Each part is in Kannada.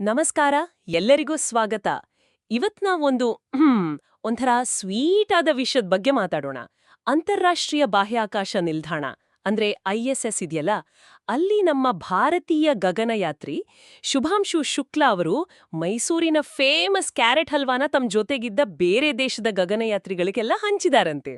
ನಮಸ್ಕಾರ, ಎಲ್ಲರಿಗೂ ಸ್ವಾಗತ. ಇವತ್ ನಾವೊಂದು ಒಂಥರ ಸ್ವೀಟ್ ಆದ ವಿಷಯದ ಬಗ್ಗೆ ಮಾತಾಡೋಣ. ಅಂತಾರಾಷ್ಟ್ರೀಯ ಬಾಹ್ಯಾಕಾಶ ನಿಲ್ದಾಣ, ಅಂದ್ರೆ ಐಎಸ್ಎಸ್ ಇದೆಯಲ್ಲ, ಅಲ್ಲಿ ನಮ್ಮ ಭಾರತೀಯ ಗಗನಯಾತ್ರಿ ಶುಭಾಂಶು ಶುಕ್ಲಾ ಅವರು ಮೈಸೂರಿನ ಫೇಮಸ್ ಕ್ಯಾರೆಟ್ ಹಲ್ವಾನ ತಮ್ಮ ಜೊತೆಗಿದ್ದ ಬೇರೆ ದೇಶದ ಗಗನಯಾತ್ರಿಗಳಿಗೆಲ್ಲ ಹಂಚಿದಾರಂತೆ.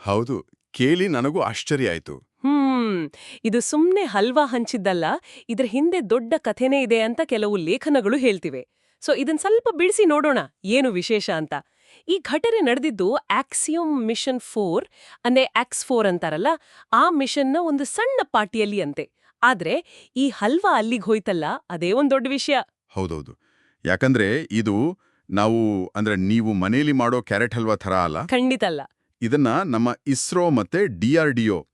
ಹೌದು ಕೇಳಿ ನನಗೂ ಆಶ್ಚರ್ಯ ಆಯ್ತು. ಹ್ಮ್ ಇದು ಸುಮ್ನೆ ಹಲ್ವಾ ಹಂಚಿದ್ದಲ್ಲ ಇದ್ರ ಹಿಂದೆ ದೊಡ್ಡ ಕಥೆನೇ ಇದೆ ಅಂತ ಕೆಲವು ಲೇಖನಗಳು ಹೇಳ್ತಿವೆ. ಸೊ ಇದನ್ ಸ್ವಲ್ಪ ಬಿಡಿಸಿ ನೋಡೋಣ ಏನು ವಿಶೇಷ ಅಂತ. ಈ ಘಟನೆ ನಡೆದಿದ್ದು ಆಕ್ಸಿಯಂ ಮಿಷನ್ ಫೋರ್ ಅಂದ್ರೆ ಆಕ್ಸ್ ಫೋರ್ ಅಂತಾರಲ್ಲ ಆ ಮಿಷನ್ನ ಒಂದು ಸಣ್ಣ ಪಾರ್ಟಿಯಲ್ಲಿ ಅಂತೆ. ಆದ್ರೆ ಈ ಹಲ್ವಾ ಅಲ್ಲಿಗೆ ಹೋಯ್ತಲ್ಲ ಅದೇ ಒಂದ್ ದೊಡ್ಡ ವಿಷಯ. ಹೌದೌದು. ಯಾಕಂದ್ರೆ ಇದು ನಾವು ಅಂದ್ರೆ ನೀವು ಮನೆಯಲ್ಲಿ ಮಾಡೋ ಕ್ಯಾರೆಟ್ ಹಲ್ವಾ ಥರ ಅಲ್ಲ? ಖಂಡಿತ ಅಲ್ಲ. ಇದನ್ನ ನಮ್ಮ ಇಸ್ರೋ ಮತ್ತೆ ಡಿಆರ್ಡಿಒ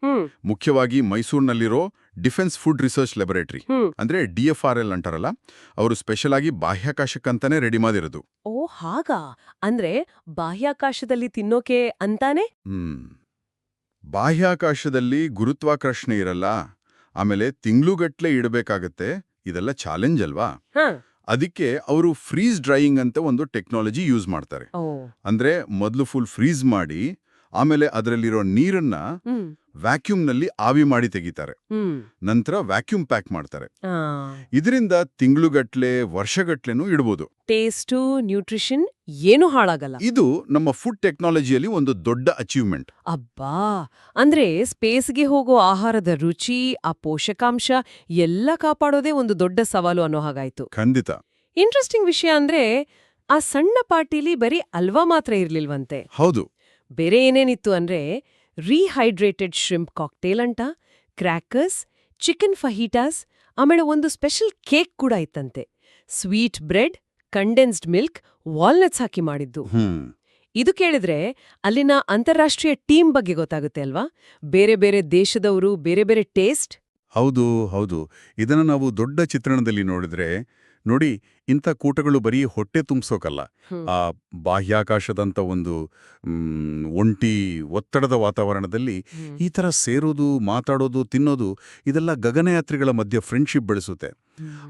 ಮುಖ್ಯವಾಗಿ ಮೈಸೂರಿನಲ್ಲಿರೋ defence food research laboratory F R DFRL ಅಂತಾರಲ್ಲ ಅವರು ಸ್ಪೆಷಲ್ ಆಗಿ ಬಾಹ್ಯಾಕಾಶಕ್ಕಂತಾನೆ ರೆಡಿ ಮಾಡಿರೋದು. ಓ ಹಾಗಾ? ಅಂದ್ರೆ ಬಾಹ್ಯಾಕಾಶದಲ್ಲಿ ತಿನ್ನೋಕೆ ಅಂತಾನೆ? ಹ್ಮ್. ಬಾಹ್ಯಾಕಾಶದಲ್ಲಿ ಗುರುತ್ವಾಕರ್ಷಣೆ ಇರಲ್ಲ ಆಮೇಲೆ ತಿಂಗ್ಳುಗಟ್ಲೆ ಇಡಬೇಕಾಗತ್ತೆ ಇದೆಲ್ಲ ಚಾಲೆಂಜ್ ಅಲ್ವಾ? ಅದಕ್ಕೆ ಅವರು ಫ್ರೀಸ್ ಡ್ರೈಯಿಂಗ್ ಅಂತ ಒಂದು ಟೆಕ್ನಾಲಜಿ ಯೂಸ್ ಮಾಡ್ತಾರೆ. ಅಂದ್ರೆ ಮೊದಲು ಫುಲ್ ಫ್ರೀಸ್ ಮಾಡಿ ಆಮೇಲೆ ಅದರಲ್ಲಿರೋ ನೀರನ್ನ ವ್ಯಾಕ್ಯೂಮ್ನಲ್ಲಿ ಆವಿ ಮಾಡಿ ತೆಗಿತಾರೆ. ನಂತರ ವ್ಯಾಕ್ಯೂಮ್ ಪ್ಯಾಕ್ ಮಾಡ್ತಾರೆ. ಇದರಿಂದ ತಿಂಗ್ಳುಗಟ್ಲೆ ವರ್ಷಗಟ್ಲೆನೂ ಇಡಬಹುದು ಟೇಸ್ಟು ನ್ಯೂಟ್ರಿಷನ್ ಏನು ಹಾಳಾಗಲ್ಲ. ಇದು ನಮ್ಮ ಫುಡ್ ಟೆಕ್ನಾಲಜಿಯಲ್ಲಿ ಒಂದು ದೊಡ್ಡ ಅಚೀವ್ಮೆಂಟ್. ಅಬ್ಬಾ! ಅಂದ್ರೆ ಸ್ಪೇಸ್ಗೆ ಹೋಗೋ ಆಹಾರದ ರುಚಿ ಆ ಪೋಷಕಾಂಶ ಎಲ್ಲ ಕಾಪಾಡೋದೇ ಒಂದು ದೊಡ್ಡ ಸವಾಲು ಅನ್ನೋ ಹಾಗಾಯ್ತು. ಖಂಡಿತ. ಇಂಟ್ರೆಸ್ಟಿಂಗ್ ವಿಷಯ ಅಂದ್ರೆ ಆ ಸಣ್ಣ ಪಾರ್ಟಿಲಿ ಬರೀ ಅಲ್ವಾ ಮಾತ್ರ ಇರ್ಲಿಲ್ವಂತೆ? ಹೌದು. ಬೇರೆ ಏನೇನಿತ್ತು ಅಂದ್ರೆ ರೀಹೈಡ್ರೇಟೆಡ್ ಶ್ರಿಂಪ್ ಕಾಕ್ಟೇಲ್ ಅಂಟ ಕ್ರ್ಯಾಕರ್ಸ್ ಚಿಕನ್ ಫಹೀಟಾಸ್ ಆಮೇಲೆ ಒಂದು ಸ್ಪೆಷಲ್ ಕೇಕ್ ಕೂಡ ಇತ್ತಂತೆ. Sweet bread condensed milk walnuts ಹಾಕಿ ಮಾಡಿದ್ದು. ಇದು ಕೇಳಿದ್ರೆ ಅಲ್ಲಿನ ಅಂತಾರಾಷ್ಟ್ರೀಯ ಟೀಮ್ ಬಗ್ಗೆ ಗೊತ್ತಾಗುತ್ತೆ ಅಲ್ವಾ? ಬೇರೆ ಬೇರೆ ದೇಶದವರು ಬೇರೆ ಬೇರೆ ಟೇಸ್ಟ್. ಹೌದು ಹೌದು. ಇದನ್ನ ನಾವು ದೊಡ್ಡ ಚಿತ್ರಣದಲ್ಲಿ ನೋಡಿದ್ರೆ ನೋಡಿ ಇಂಥ ಕೂಟಗಳು ಬರೀ ಹೊಟ್ಟೆ ತುಂಬಿಸೋಕಲ್ಲ. ಆ ಬಾಹ್ಯಾಕಾಶದಂತ ಒಂದು ಒಂಟಿ ಒತ್ತಡದ ವಾತಾವರಣದಲ್ಲಿ ಈ ಥರ ಸೇರೋದು ಮಾತಾಡೋದು ತಿನ್ನೋದು ಇದೆಲ್ಲ ಗಗನಯಾತ್ರಿಗಳ ಮಧ್ಯೆ ಫ್ರೆಂಡ್ಶಿಪ್ ಬೆಳೆಸುತ್ತೆ.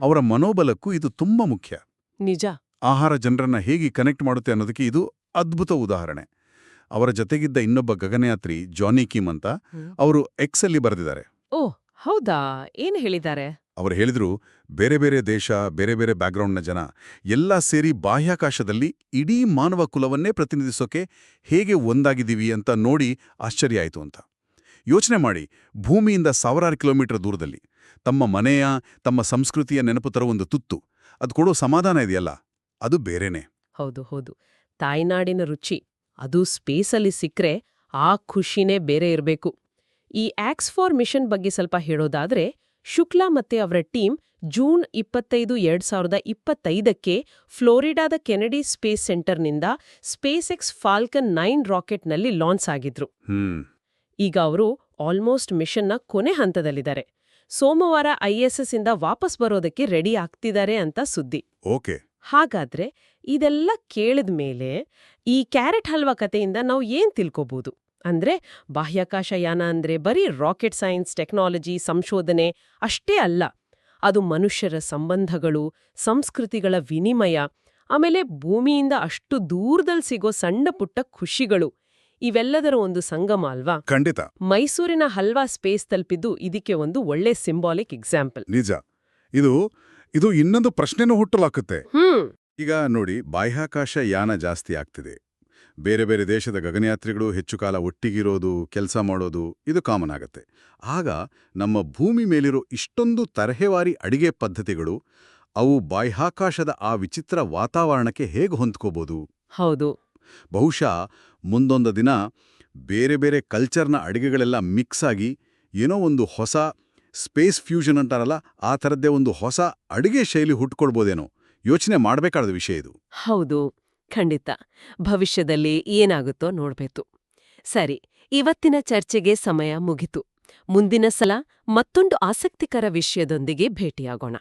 ಅವರ ಮನೋಬಲಕ್ಕೂ ಇದು ತುಂಬಾ ಮುಖ್ಯ. ನಿಜ. ಆಹಾರ ಜನರನ್ನ ಹೇಗೆ ಕನೆಕ್ಟ್ ಮಾಡುತ್ತೆ ಅನ್ನೋದಕ್ಕೆ ಇದು ಅದ್ಭುತ ಉದಾಹರಣೆ. ಅವರ ಜೊತೆಗಿದ್ದ ಇನ್ನೊಬ್ಬ ಗಗನಯಾತ್ರಿ ಜಾನಿ ಕಿಮ್ ಅಂತ ಅವರು ಎಕ್ಸ್ ಅಲ್ಲಿ ಬರೆದಿದ್ದಾರೆ. ಓ ಹೌದಾ? ಏನು ಹೇಳಿದ್ದಾರೆ? ಅವರು ಹೇಳಿದರು, ಬೇರೆ ಬೇರೆ ದೇಶ, ಬೇರೆ ಬೇರೆ ಬ್ಯಾಕ್ಗ್ರೌಂಡ್ನ ಜನ ಎಲ್ಲ ಸೇರಿ ಬಾಹ್ಯಾಕಾಶದಲ್ಲಿ ಇಡೀ ಮಾನವ ಕುಲವನ್ನೇ ಪ್ರತಿನಿಧಿಸೋಕೆ ಹೇಗೆ ಒಂದಾಗಿದ್ದೀವಿ ಅಂತ ನೋಡಿ ಆಶ್ಚರ್ಯ ಆಯಿತು ಅಂತ. ಯೋಚನೆ ಮಾಡಿ, ಭೂಮಿಯಿಂದ ಸಾವಿರಾರು ಕಿಲೋಮೀಟರ್ ದೂರದಲ್ಲಿ. ತಮ್ಮ ಮನೆಯ, ತಮ್ಮ ಸಂಸ್ಕೃತಿಯ ನೆನಪು ತರೋ ಒಂದು ತುತ್ತು. ಅದು ಕೊಡೋ ಸಮಾಧಾನ ಇದೆಯಲ್ಲ, ಅದು ಬೇರೆನೇ. ಹೌದು ಹೌದು. ತಾಯ್ನಾಡಿನ ರುಚಿ, ಅದು ಸ್ಪೇಸಲ್ಲಿ ಸಿಕ್ಕರೆ ಆ ಖುಷಿನೇ ಬೇರೆ ಇರಬೇಕು. ಈ ಆಕ್ಸ್ ಫಾರ್ ಮಿಷನ್ ಬಗ್ಗೆ ಸ್ವಲ್ಪ ಹೇಳೋದಾದ್ರೆ ಶುಕ್ಲಾ ಮತ್ತೆ ಅವರ ಟೀಮ್ ಜೂನ್ ಇಪ್ಪತ್ತೈದು ಎರಡ್ ಸಾವಿರದ ಇಪ್ಪತ್ತೈದಕ್ಕೆ ಫ್ಲೋರಿಡಾದ ಕೆನಡಿ ಸ್ಪೇಸ್ ಸೆಂಟರ್ನಿಂದ ಸ್ಪೇಸ್ ಎಕ್ಸ್ ಫಾಲ್ಕನ್ ನೈನ್ ರಾಕೆಟ್ನಲ್ಲಿ ಲಾಂಚ್ ಆಗಿದ್ರು. ಈಗ ಅವರು ಆಲ್ಮೋಸ್ಟ್ ಮಿಷನ್ನ ಕೊನೆ ಹಂತದಲ್ಲಿದ್ದಾರೆ. ಸೋಮವಾರ ಐಎಸ್ಎಸ್ ಇಂದ ವಾಪಸ್ ಬರೋದಕ್ಕೆ ರೆಡಿ ಆಗ್ತಿದ್ದಾರೆ ಅಂತ ಸುದ್ದಿ. ಓಕೆ. ಹಾಗಾದ್ರೆ ಇದೆಲ್ಲ ಕೇಳಿದ ಮೇಲೆ ಈ ಕ್ಯಾರೆಟ್ ಹಲ್ವಾ ಕಥೆಯಿಂದ ನಾವು ಏನ್ ತಿಳ್ಕೋಬಹುದು ಅಂದ್ರೆ ಬಾಹ್ಯಾಕಾಶ ಯಾನ ಅಂದ್ರೆ ಬರೀ ರಾಕೆಟ್ ಸೈನ್ಸ್ ಟೆಕ್ನಾಲಜಿ ಸಂಶೋಧನೆ ಅಷ್ಟೇ ಅಲ್ಲ. ಅದು ಮನುಷ್ಯರ ಸಂಬಂಧಗಳು ಸಂಸ್ಕೃತಿಗಳ ವಿನಿಮಯ ಆಮೇಲೆ ಭೂಮಿಯಿಂದ ಅಷ್ಟು ದೂರದಲ್ಲಿ ಸಿಗೋ ಸಣ್ಣ ಪುಟ್ಟ ಖುಷಿಗಳು. ಇವೆಲ್ಲದರ ಒಂದು ಸಂಗಮ ಅಲ್ವಾ? ಖಂಡಿತ. ಮೈಸೂರಿನ ಹಲ್ವಾ ಸ್ಪೇಸ್ ತಲುಪಿದ್ದು ಇದಕ್ಕೆ ಒಂದು ಒಳ್ಳೆ ಸಿಂಬಾಲಿಕ್ ಎಕ್ಸಾಂಪಲ್. ನಿಜ. ಇದು ಇದು ಇನ್ನೊಂದು ಪ್ರಶ್ನೆನೂ ಹುಟ್ಟಲಾಕುತ್ತೆ ಈಗ ನೋಡಿ ಬಾಹ್ಯಾಕಾಶ ಯಾನ ಜಾಸ್ತಿ ಆಗ್ತಿದೆ. ಬೇರೆ ಬೇರೆ ದೇಶದ ಗಗನಯಾತ್ರಿಗಳು ಹೆಚ್ಚು ಕಾಲ ಒಟ್ಟಿಗಿರೋದು ಕೆಲಸ ಮಾಡೋದು ಇದು ಕಾಮನ್ ಆಗತ್ತೆ. ಆಗ ನಮ್ಮ ಭೂಮಿ ಮೇಲಿರೋ ಇಷ್ಟೊಂದು ತರಹೇವಾರಿ ಅಡಿಗೆ ಪದ್ಧತಿಗಳು ಅವು ಬಾಹ್ಯಾಕಾಶದ ಆ ವಿಚಿತ್ರ ವಾತಾವರಣಕ್ಕೆ ಹೇಗೆ ಹೊಂದ್ಕೋಬೋದು? ಹೌದು. ಬಹುಶಃ ಮುಂದೊಂದು ದಿನ ಬೇರೆ ಬೇರೆ ಕಲ್ಚರ್ನ ಅಡಿಗೆಗಳೆಲ್ಲ ಮಿಕ್ಸ್ ಆಗಿ ಏನೋ ಒಂದು ಹೊಸ ಸ್ಪೇಸ್ ಫ್ಯೂಷನ್ ಅಂತಾರಲ್ಲ ಆ ಥರದ್ದೇ ಒಂದು ಹೊಸ ಅಡಿಗೆ ಶೈಲಿ ಹುಟ್ಕೊಳ್ಬೋದೇನೋ ಯೋಚನೆ ಮಾಡಬೇಕಾದ ವಿಷಯ ಇದು. ಹೌದು. ಖಂಡಿತ. ಭವಿಷ್ಯದಲ್ಲಿ ಏನಾಗುತ್ತೋ ನೋಡ್ಬೇಕು. ಸರಿ, ಇವತ್ತಿನ ಚರ್ಚೆಗೆ ಸಮಯ ಮುಗಿತು. ಮುಂದಿನ ಸಲ ಮತ್ತೊಂದು ಆಸಕ್ತಿಕರ ವಿಷಯದೊಂದಿಗೆ ಭೇಟಿಯಾಗೋಣ.